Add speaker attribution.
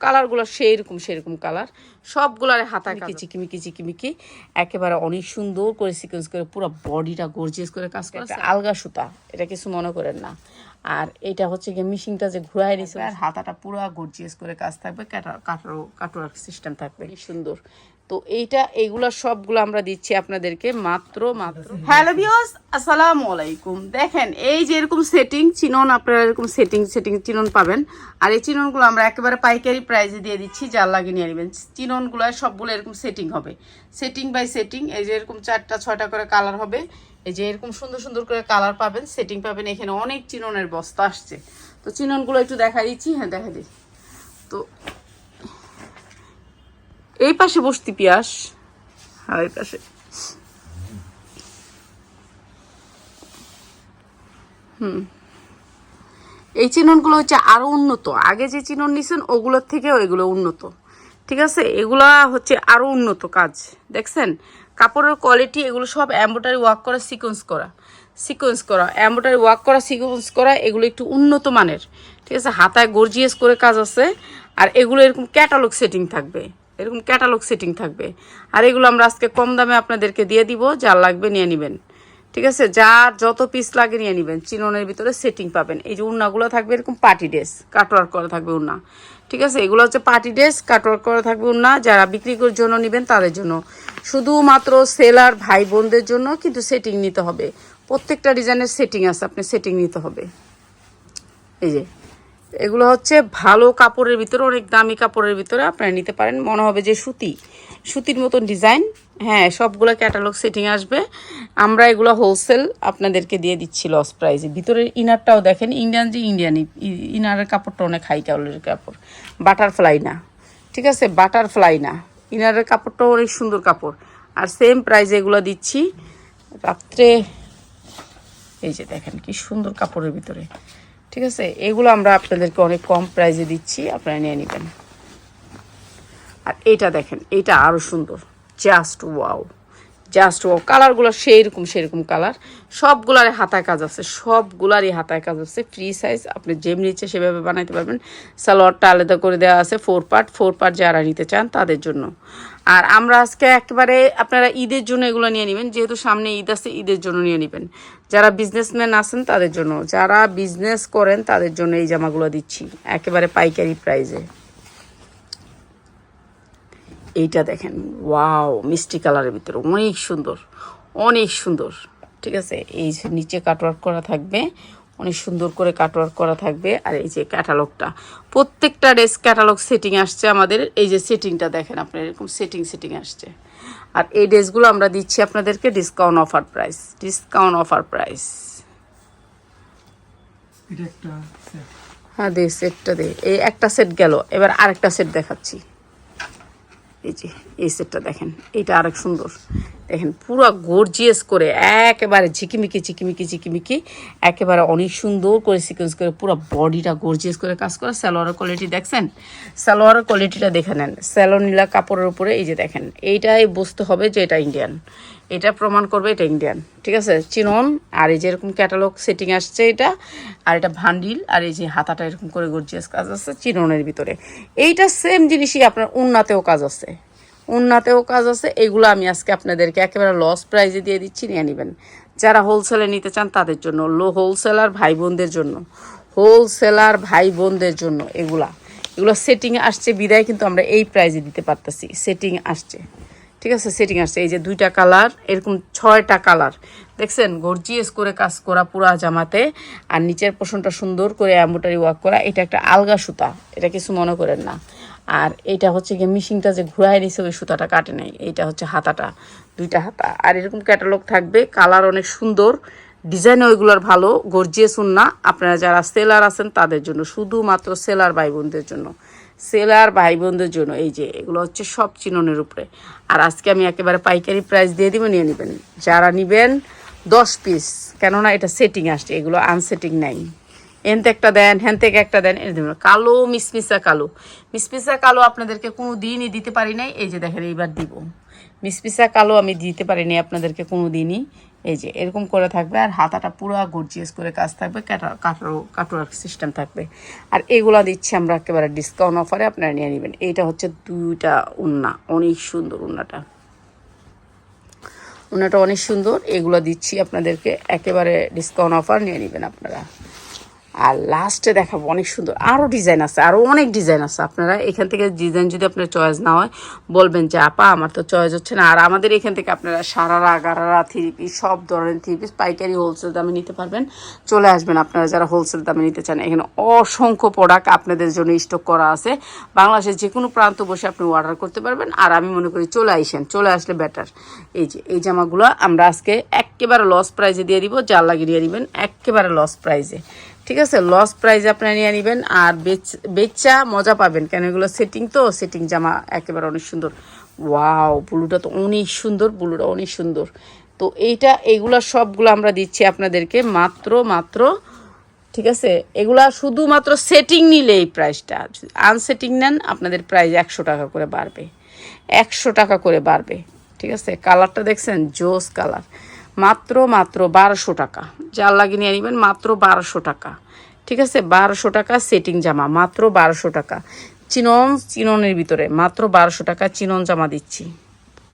Speaker 1: কালারগুলো সেইরকম সেরকম কালার। সবগুলার হাতা কি চিকিমিকি চিকিমিকি। একেবারে অনেক সুন্দর করে সিকোয়েন্স করে পুরো বডিটা গর্জিয়াস করে কাজ করে আলগা সুতা এটা কিছু মনে করেন না। আর এটা হচ্ছে গিয়ে মিশিংটা যে ঘুরাই নিছে আর হাতাটা পুরো গর্জিয়াস করে কাজ থাকবে কাটা কাটারো কাটোয়ার সিস্টেম থাকবে। কি সুন্দর। তো এইটা এইগুলা সবগুলো আমরা দিচ্ছি আপনাদেরকে মাত্র মাত্র। হ্যালো ভিউয়ার্স আসসালামু আলাইকুম। দেখেন এই যে এরকম সেটিং চিনন আপনারা এরকম সেটিং সেটিং চিনন পাবেন। আর এই চিননগুলো আমরা একেবারে পাইকারি প্রাইসে দিয়ে দিচ্ছি যার লাগে নিয়ে নেবেন। চিননগুলো সবগুলো এরকম সেটিং হবে। সেটিং বাই সেটিং এই যে এরকম চারটা ছয়টা করে কালার হবে। এই যে এরকম সুন্দর সুন্দর করে কালার পাবেন সেটিং পাবেন, এখানে অনেক চিননের বস্তা আসছে। তো চিননগুলো একটু দেখা দিচ্ছি হ্যাঁ দেখা দিই। তো এই পাশে বসতি পিয়াস, আর এই পাশে। হুম। এই চিননগুলো হচ্ছে আরও উন্নত। আগে যে চিনন নিছেন, ওগুলোর থেকেও এগুলো উন্নত। ঠিক আছে? এগুলা হচ্ছে আরও উন্নত কাজ। দেখছেন? কাপড়ের কোয়ালিটি এগুলো সব এম্ব্রয়ডারি ওয়ার্ক করা সিকোয়েন্স করা। সিকোয়েন্স করা এম্ব্রয়ডারি ওয়ার্ক করা সিকোয়েন্স করা, এগুলো একটু উন্নত মানের। ঠিক আছে? হাতায় গর্জিয়াস করে কাজ আছে। আর এগুলো এরকম ক্যাটালগ সেটিং থাকবে। এরকম ক্যাটালগ সেটিং থাকবে। আর এগুলো আমরা আজকে কম দামে আপনাদেরকে দিয়ে দিব। যার লাগবে নিয়ে নেবেন। ঠিক আছে? যার যত পিস লাগে নিয়ে নেবেন। চিননের ভিতরে সেটিং পাবেন। এই যে উন্নাগুলো থাকবে এরকম পার্টি ড্রেস কাটওয়ার্ক করা থাকবে উন্না। ঠিক আছে? এগুলো হচ্ছে পার্টি ড্রেস কাটওয়ার্ক করা থাকবে উন্না। যারা বিক্রি করার জন্য নেবেন তাদের জন্য। শুধুমাত্র সেলার ভাই বোনদের জন্য কিন্তু সেটিং নিতে হবে। প্রত্যেকটা ডিজাইনের সেটিং আছে, আপনি সেটিং নিতে হবে। এই যে এগুলো হচ্ছে ভালো কাপড়ের ভিতরে, অনেক দামি কাপড়ের ভিতরে আপনারা নিতে পারেন। মনে হবে যে সুতি, সুতির মতন ডিজাইন। হ্যাঁ সবগুলো ক্যাটালগ সেটিং আসবে। আমরা এগুলো হোলসেল আপনাদেরকে দিয়ে দিচ্ছি লস প্রাইসে ভিতরের ইনারটাও দেখেন ইন্ডিয়ান যে ইন্ডিয়ান ইনারের কাপড়টা অনেক হাই কালারের কাপড়। বাটারফ্লাই না, ঠিক আছে? বাটারফ্লাই না। ইনারের কাপড়টাও অনেক সুন্দর কাপড়। আর সেম প্রাইসে এগুলো দিচ্ছি। রাত্রে, এই যে দেখেন কি সুন্দর কাপড়ের ভিতরে। ঠিক আছে? এগুলো আমরা আপনাদেরকে অনেক কম প্রাইসে দিচ্ছি, আপনারা নিয়ে নেবেন। আর এটা দেখেন, এটা আরও সুন্দর। জাস্ট ওয়াও জাস্ট ওয়াও কালারগুলো সেইরকম সেরকম কালার সবগুলারই হাতায় কাজ আছে, সবগুলারই হাতায় কাজ আছে। ফ্রি সাইজ আপনি যেমনি ইচ্ছে সেভাবে বানাইতে পারবেন। সালোয়ারটা আলাদা করে দেওয়া আছে ফোর পার্ট ফোর পার্ট যারা নিতে চান তাদের জন্য। আর আমরা আজকে একেবারে আপনারা ঈদের জন্য এগুলো নিয়ে নেবেন, যেহেতু সামনে ঈদ আছে, ঈদের জন্য নিয়ে নেবেন। যারা বিজনেসম্যান আছেন, তাদের জন্য। যারা বিজনেস করেন, তাদের জন্য এই জামাগুলো দিচ্ছি, একেবারে পাইকারি প্রাইজে এইটা দেখেন ওয়াও মিষ্টি কালারের ভিতরে, অনেক সুন্দর অনেক সুন্দর, ঠিক আছে? এই নিচে কাটওয়ার্ক করা থাকবে অনেক সুন্দর করে কাটওয়ার্ক করা থাকবে। আর এই যে ক্যাটালগটা প্রত্যেকটা ড্রেস ক্যাটালগ সেটিং আসছে আমাদের। এই যে সেটিংটা দেখেন আপনার এরকম সেটিং সেটিং আসছে। আর এই ড্রেসগুলো আমরা দিচ্ছি আপনাদেরকে discount offer price discount offer price. হ্যাঁ দে সেটটা দে। এই একটা সেট গেল। এবার আরেকটা সেট দেখাচ্ছি। এই যে, এই সেটটা দেখেন, এইটা আরেক সুন্দর। দেখেন, পুরো গর্জিয়াস করে একেবারে ঝিকিমিকি ঝিকিমিকি ঝিকিমিকি, একেবারে অনেক সুন্দর করে সিকোয়েন্স করে পুরো বডিটা গর্জিয়াস করে কাজ করা। সালোয়ারের কোয়ালিটি দেখছেন? সালোয়ারের কোয়ালিটিটা দেখে নেন। স্যালোনিলা কাপড়ের উপরে, এই যে দেখেন, এইটাই বুঝতে হবে যে এটা ইন্ডিয়ান এটা প্রমাণ করবে এটা ইন্ডিয়ান ঠিক আছে? চিনন আর এই যে এরকম ক্যাটালগ সেটিং আসছে এটা, আর এটা ভান্ডিল, আর এই যে হাতাটা এরকম করে গর্জিয়াস কাজ আছে চিননের ভিতরে। এইটা সেম জিনিসই আপনার উন্নাতেও কাজ আছে। উন্নাতেও কাজ আছে, এগুলো আমি আজকে আপনাদেরকে একেবারে লস প্রাইজে দিয়ে দিচ্ছি, নিয়ে নেবেন। যারা হোলসেলে নিতে চান তাদের জন্য, লো হোলসেলার ভাই বোনদের জন্য হোলসেলার ভাই বোনদের জন্য এগুলা। এগুলো সেটিং আসছে, বিদায় কিন্তু আমরা এই প্রাইজে দিতে পারতেছি সেটিং আসছে। ঠিক আছে সেটিং আসছে, এই যে দুইটা কালার এরকম ছয়টা কালার দেখছেন গর্জিয়াস করে কাজ করা পুরা জামাতে, আর নিচের পোষণটা সুন্দর করে অ্যাম্বোটারি ওয়ার্ক করা, এটা একটা আলগা সুতা, এটা কিছু মনে করেন না। আর এটা হচ্ছে গিয়ে মিশিংটা যে ঘুরাই নিছে, ওই সুতাটা কাটে নাই, এইটা হচ্ছে হাতাটা, দুইটা হাতা। আর এরকম ক্যাটালগ থাকবে কালার অনেক সুন্দর ডিজাইন ওইগুলোর ভালো গর্জিয়াস না। আপনারা যারা সেলার আছেন, তাদের জন্য, শুধুমাত্র সেলার ভাই বোনদের জন্য। সেলার ভাই বোনদের জন্য, এই যে, এগুলো হচ্ছে সব চিননের উপরে। আর আজকে আমি একেবারে পাইকারি প্রাইস দিয়ে দিব, নিয়ে নেবেন। যারা নেবেন দশ পিস কেননা এটা সেটিং আসছে, এগুলো আনসেটিং নাই। এন একটা দেন হ্যান থেকে একটা দেন এনে দেবেন কালো, মিসমিসা কালো। মিসমিসা কালো আপনাদেরকে কোনো দিনই দিতে পারি নাই, এই যে দেখেন, এইবার দিব। মিসমিসা কালো আমি দিতে পারিনি আপনাদেরকে কোনো দিনই এই যে, এরকম করে থাকবে আর হাতাটা পুরো গর্জিয়াস করে কাজ থাকবে, কাটা কাটোয়ার সিস্টেম থাকবে। আর এগুলো দিচ্ছি আমরা একেবারে ডিসকাউন্ট অফারে আপনারা নিয়ে নেবেন। এইটা হচ্ছে দুইটা উন্না, অনেক সুন্দর উন্নাটা। উন্নাটা অনেক সুন্দর, এগুলো দিচ্ছি আপনাদেরকে, একেবারে ডিসকাউন্ট অফার নিয়ে নেবেন আপনারা। আর লাস্টে দেখাবো, অনেক সুন্দর। আরও ডিজাইন আছে আরও অনেক ডিজাইন আছে। আপনারা এখান থেকে ডিজাইন যদি আপনার চয়েস না হয়, বলবেন যে, আপা, আমার তো চয়েস হচ্ছে না। আর আমাদের এখান থেকে আপনারা সারারা, গারারা থ্রি পিস সব ধরনের থ্রি পিস পাইকারি হোলসেল দামে নিতে পারবেন। চলে আসবেন আপনারা যারা হোলসেল দামে নিতে চান। এখানে অসংখ্য প্রোডাক্ট আপনাদের জন্য স্টক করা আছে। বাংলাদেশের যে কোনো প্রান্ত বসে আপনি অর্ডার করতে পারবেন। আর আমি মনে করি, চলে আসেন, চলে আসলে বেটার এই যে, এই জামাগুলো আমরা আজকে একেবারে লস প্রাইজে দিয়ে দিব। জাল লাগিয়ে দিয়ে দিবেন, একেবারে লস প্রাইজে ঠিক আছে? লস প্রাইজ আপনারা নিয়ে নেবেন আর বেচ- মজা পাবেন। কেন এগুলো সেটিং তো? সেটিং জামা একেবারে অনেক সুন্দর। ওয়াও ব্লুটা তো অনেক সুন্দর ব্লুটা অনেক সুন্দর। তো এইটা, এইগুলা সবগুলো আমরা দিচ্ছি আপনাদেরকে মাত্র মাত্র, ঠিক আছে? এগুলা শুধুমাত্র সেটিং নিলে এই প্রাইসটা আনসেটিং নেন, আপনাদের প্রাইস একশো টাকা করে বাড়বে। একশো টাকা করে বাড়বে। ঠিক আছে? কালারটা দেখছেন? জোস কালার মাত্র মাত্র বারোশো টাকা। যার লাগিয়ে নিয়ে নেবেন মাত্র বারোশো টাকা। ঠিক আছে? বারোশো টাকা সেটিং জামা, মাত্র বারোশো টাকা। চিনন, চিননের ভিতরে মাত্র বারোশো টাকা চিনন জামা দিচ্ছি।